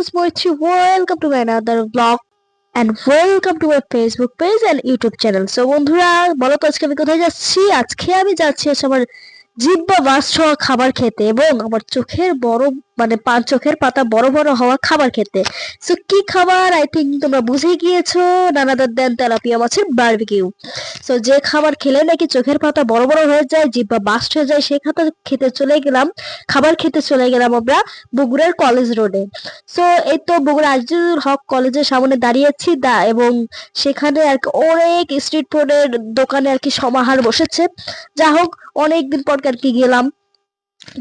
is Mochi. Welcome to my another vlog and welcome to my Facebook page and YouTube channel. So বন্ধুরা বলো তো আজকে আমি কোথায় যাচ্ছি আজকে আমি যাচ্ছি আমার জিব্বা বাস ছোঁয়া খাবার খেতে এবং আমার চোখের বড় মানে পাঁচ চোখের পাতা বড় বড় হওয়া খাবার খেতে। সো কি খাবার? আই থিঙ্ক তোমরা বুঝে গিয়েছো নানাদার দেন তেলাপিয়া মাছের বারবিকিউ সো যে খাবার খেলে নাকি চোখের পাতা বড় বড় হয়ে যায় জিব্বা বাস্ট হয়ে যায় সেই খাতা খেতে চলে গেলাম, খাবার খেতে চলে গেলাম আমরা বগুড়ার কলেজ রোডে সো এই তো বগুড়া আজিজুল হক কলেজের সামনে দাঁড়িয়েছি দা এবং সেখানে আর কি অনেক স্ট্রিট ফুডের দোকানে আর কি সমাহার বসেছে। যা হোক অনেকদিন পর আর কি গেলাম।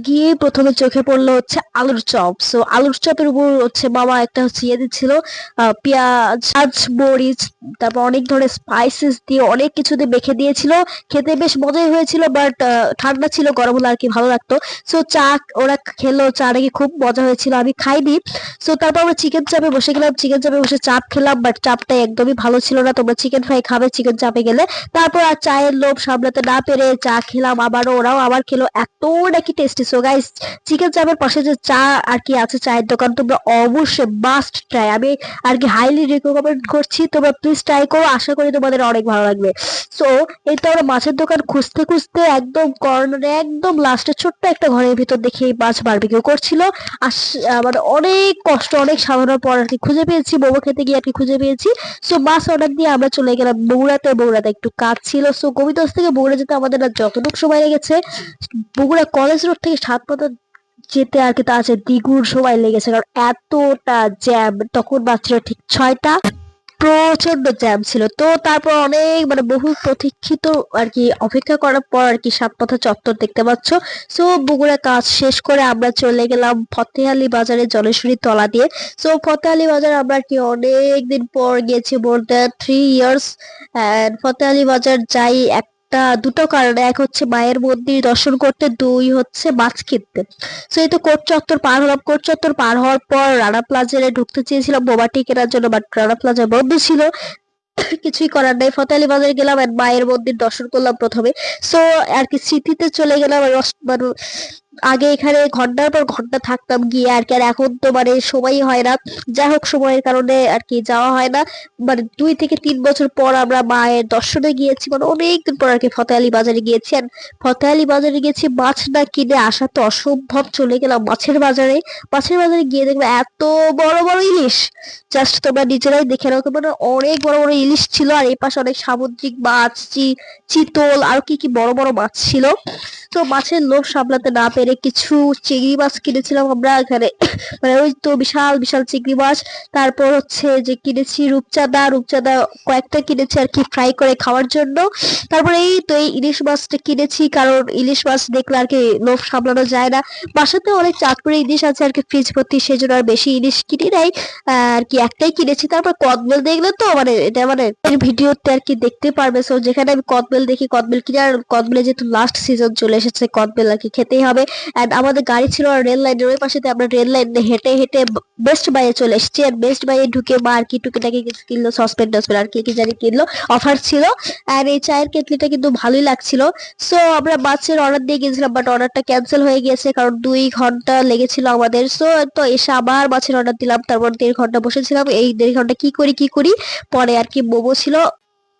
গিয়ে প্রথমে চোখে পড়ল হচ্ছে আলুর চপ। সো আলুর চপের উপর হচ্ছে বাবা একটা হচ্ছে ইয়ে দিচ্ছিল পেঁয়াজ আজ মরিচ, তারপর অনেক ধরনের স্পাইসেস দিয়ে অনেক কিছু দিয়ে মেখে দিয়েছিল। খেতে বেশ মজাই হয়েছিল বাট ঠান্ডা ছিল, গরম হলে আর কি ভালো লাগতো। সো চা, ওরা খেলো, চা নাকি খুব মজা হয়েছিল, আমি খাইনি। সো তারপর আমরা চিকেন চাপে বসে গেলাম চিকেন চাপে বসে চাপ খেলাম বাট চাপটা একদমই ভালো ছিল না। তোমরা চিকেন ফ্রাই খাবে চিকেন চাপে গেলে। তারপর আর চায়ের লোভ সামলাতে না পেরে চা খেলাম, আবারও ওরাও আবার খেলো। এত নাকি টেস্টি। সো গাইস চিকেন চাপের পাশে যে চা আর কি আছে, চায়ের দোকান, তোমরা অবশ্যই মাস্ট ট্রাই আমি আর কি হাইলি রিকমেন্ড করছি, তোমরা প্লিজ ট্রাই করো। আশা করি তোমাদের অনেক ভালো লাগবে। সো এই তো আমরা মাছের দোকান খুঁজতে খুঁজতে একদম কর্নারে একদম লাস্টে ছোট্ট একটা ঘরের ভিতর দেখে এই মাছ বারবিকিউ করছিল। আর মানে অনেক কষ্ট, অনেক সাধনার পর আর কি খুঁজে পেয়েছি। মোমো খেতে গিয়ে আর কি খুঁজে পেয়েছি। সো মাছ অর্ডার দিয়ে আমরা চলে গেলাম বগুড়াতে। বগুড়াতে একটু কাজ ছিল। সো গোবিন্দগঞ্জ থেকে বগুড়া যেতে আমাদের যতটুকু সময় লেগেছে, বগুড়া কলেজ রোড থেকে সাতপাতা যেতে আর কি তা আছে, দ্বিগুণ সময় লেগেছে, কারণ এতটা জ্যাম তখন মাত্র ঠিক ছয়টা। প্রচণ্ড জ্যাম ছিল। তো তারপর অনেক মানে বহু প্রতীক্ষিত আর কি অপেক্ষা করার পর আর কি সাতপথা চত্বর দেখতে পাচ্ছ। সো বগুড়া কাজ শেষ করে আমরা চলে গেলাম ফতেহালি বাজারে জলেশ্বরী তলা দিয়ে। সো ফতেহালি বাজার আমরা কি অনেক দিন পর গেছি more than three years and Fatehali Bazar যাই একটা দুটো কারণে। এক হচ্ছে মায়ের মন্দির দর্শন করতে, দুই হচ্ছে মাছ কিনতে। সো এই তো কোট চত্বর পার হলাম। কোট চত্বর পার হওয়ার পর রানা প্লাজারে ঢুকতে চেয়েছিলাম বোমাটি কেনার জন্য বাট রানা প্লাজা বন্ধ ছিল। কিছুই করার নাই। ফতেহালি বাজারে গেলাম আর মায়ের মন্দির দর্শন করলাম প্রথমে। সো আর কি স্মৃতিতে চলে গেলাম মানে আগে এখানে ঘণ্টার পর ঘণ্টা থাকতাম গিয়ে আর কি, আর এখন তো মানে সময়ই হয় না। যাই হোক, সময়ের কারণে আর কি যাওয়া হয় না। মানে দুই থেকে তিন বছর পর আমরা মায়ের দর্শনে গিয়েছি। মানে অনেকদিন পর আর কি ফতেহালি বাজারে গিয়েছি। আর ফতেহালি বাজারে গিয়েছি, মাছ না কিনে আসা তো অসম্ভব। চলে গেলাম মাছের বাজারে। মাছের বাজারে গিয়ে দেখবে এত বড় বড় ইলিশ। জাস্ট তোমরা নিজেরাই দেখে নাও মানে অনেক বড় বড় ইলিশ ছিল। আর এই পাশে অনেক সামুদ্রিক মাছ চিতল, আর কি কি বড় বড় মাছ ছিল। তো মাছের লোভ সামলাতে না পেরে কিছু চিংড়ি মাছ কিনেছিলাম আমরা এখানে। মানে ওই তো বিশাল বিশাল চিংড়ি মাছ। তারপর হচ্ছে যে কিনেছি রূপচাঁদা। রূপচাঁদা কয়েকটা কিনেছি আর কি ফ্রাই করে খাওয়ার জন্য। তারপরে এই তো এই ইলিশ মাছটা কিনেছি কারণ ইলিশ মাছ দেখলে আর কি লোভ সামলানো যায় না। বাসাতে অনেক চাঁদপুরে ইলিশ আছে আর কি ফ্রিজ ভর্তি সেই জন্য আর বেশি ইলিশ কিনি নাই। আর কি একটাই কিনেছি। তারপর কদবেল দেখলে তো মানে এটা মানে ভিডিওতে আর কি দেখতে পারবে। সো যেখানে আমি কদবেল দেখি, কদবেল কিনে আর কদবেলে যেহেতু লাস্ট সিজন চলে এসেছে, কদবেল আর কি খেতেই হবে। এন্ড আমাদের গাড়ি ছিল রেল লাইনের ওই পাশে আমরা রেল লাইন হেঁটে হেঁটে বেস্ট বাইয়ে চলে এসেছি। আর বেস্ট বাইয়ে ঢুকে মা আর কি টুকিটাকি কিছু কিনলো সসপেন টসপেন আর কি কি জানি কিনলো অফার ছিল। আর এই চায়ের কেটলিটা কিন্তু ভালোই লাগছিল। সো আমরা মাছের অর্ডার দিয়ে গেছিলাম বাট অর্ডারটা ক্যান্সেল হয়ে গিয়েছে কারণ দুই ঘণ্টা লেগেছিল আমাদের। সো তো এসে আবার মাছের অর্ডার দিলাম, তারপর দেড় ঘণ্টা বসেছিলাম। এই দেড় ঘণ্টা কি করি কি করি? পরে আর কি মোমো ছিল।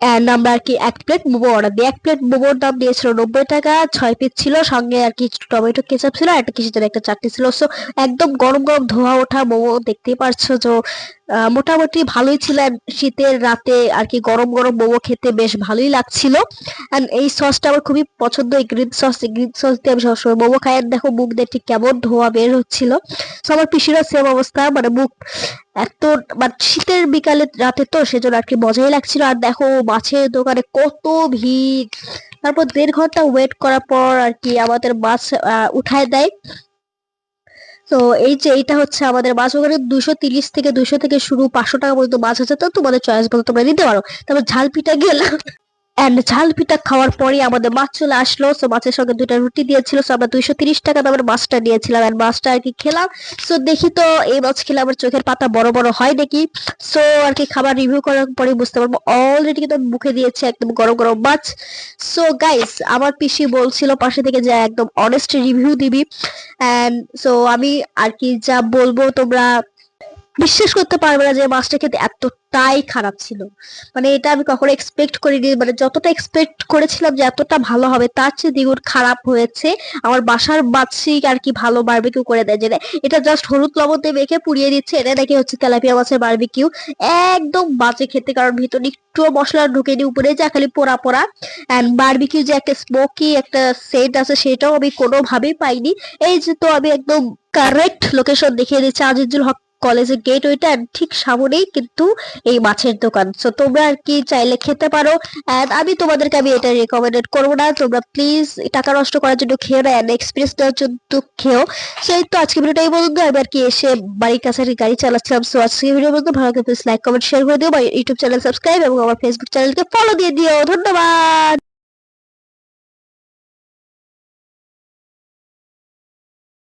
And আমরা আর কি এক প্লেট মোমো অর্ডার দিই। এক প্লেট মোমোর দাম দিয়েছিল নব্বই টাকা, ছয় পিস ছিল, সঙ্গে আর কি টমেটো কেচাপ ছিল একটা কিছু একটা চাটনি ছিল। সো একদম গরম গরম ধোয়া ওঠা মোমো দেখতেই পারছ। যে মোটামুটি ভালোই ছিল শীতের রাতে আর কি গরম গরম মোমো খেতে বেশ ভালোই লাগছিল। এন্ড এই সসটা আমার খুবই পছন্দ, এই গ্রিন সস গ্রিন সস দিয়ে আমি সবসময় মোমো খাই। দেখো মুখ দিয়ে ঠিক কেমন ধোয়া বের হচ্ছিল। তো আমার পিসিরও সেম অবস্থা মানে মুখ এত মানে শীতের বিকালে রাতে তো সেজন্য আর কি মজাই লাগছিল। আর দেখো মাছের দোকানে কত ভিড়। তারপর দেড় ঘণ্টা ওয়েট করার পর আর কি আমাদের মাছ উঠায় দেয়। তো এই যে এইটা হচ্ছে আমাদের মাছ ওখানে দুশো তিরিশ থেকে দুশো থেকে শুরু পাঁচশো টাকা পর্যন্ত মাছ আছে, তো তোমাদের চয়েস মতো তোমরা নিতে পারো। তারপর ঝাল পিঠা গেলাম। এন্ড ঝাল পিঠা খাওয়ার পরই আমাদের মাছ চলে আসলো। সো মাছের সঙ্গে দুইটা রুটি দিয়েছিল। সো আমরা দুইশো তিরিশ টাকা দামের মাছটা নিয়েছিলাম এন্ড মাছটা আর কি খেলাম। সো দেখি তো, এই মাছ খেলে আমার চোখের পাতা বড় বড় হয় নাকি? সো আর কি খাবার রিভিউ করার পরে বুঝতে পারব। অলরেডি কিন্তু মুখে দিয়েছি একদম গরম গরম মাছ। সো গাইস আমার পিসি বলছিল পাশে থেকে যে একদম অনেস্ট রিভিউ দিবি। অ্যান্ড সো আমি আর কি যা বলব তোমরা বিশ্বাস করতে পারবে না যে মাছটা খেতে এতটাই খারাপ ছিল। মানে এটা আমি কখনো এক্সপেক্ট করিনি মানে যতটা এক্সপেক্ট করেছিলাম যে এতটা ভালো হবে, তার চেয়ে দ্বিগুণ খারাপ হয়েছে। আমার বাসার বাচ্চি আর কি ভালো বারবিকিউ করে দেয় যেটা এটা জাস্ট হলুদ লবণ দিয়ে মেখে পুড়িয়ে দিচ্ছে, এটা নাকি হচ্ছে তেলাপিয়া মাছের বারবিকিউ একদম বাজে খেতে, কারণ ভিতরে একটুও মশলা ঢুকেনি উপরে যা খালি পোড়া পোড়া। অ্যান্ড বারবিকিউ যে একটা স্মোকি একটা সেন্ট আছে, সেটাও আমি কোনোভাবেই পাইনি। এই যে তো আমি একদম কারেক্ট লোকেশন দেখিয়ে দিচ্ছি, আজিজুল হক কলেজের গেট ওইটা ঠিক সামনেই কিন্তু এই মাছের দোকান। সো তোমরা আর কি চাইলে খেতে পারো। এন্ড আমি তোমাদেরকে আমি এটা রেকমেন্ডেড করব না। তোমরা প্লিজ টাকা নষ্ট করার জন্য খেও না। এন্ড এক্সপিরিয়েন্স নেওয়ার জন্য খেও। সেই তো আজকে ভিডিওটা এই পর্যন্ত। আমি আর কি এসে বাড়ির কাছে গাড়ি চালাচ্ছিলাম। সো আজকে ভিডিও পর্যন্ত। ভালো লাগলে প্লিজ লাইক কমেন্ট শেয়ার করে দিও। বা ইউটিউব চ্যানেল সাবস্ক্রাইব এবং আমার ফেসবুক চ্যানেলকে ফলো দিয়ে দিও। ধন্যবাদ!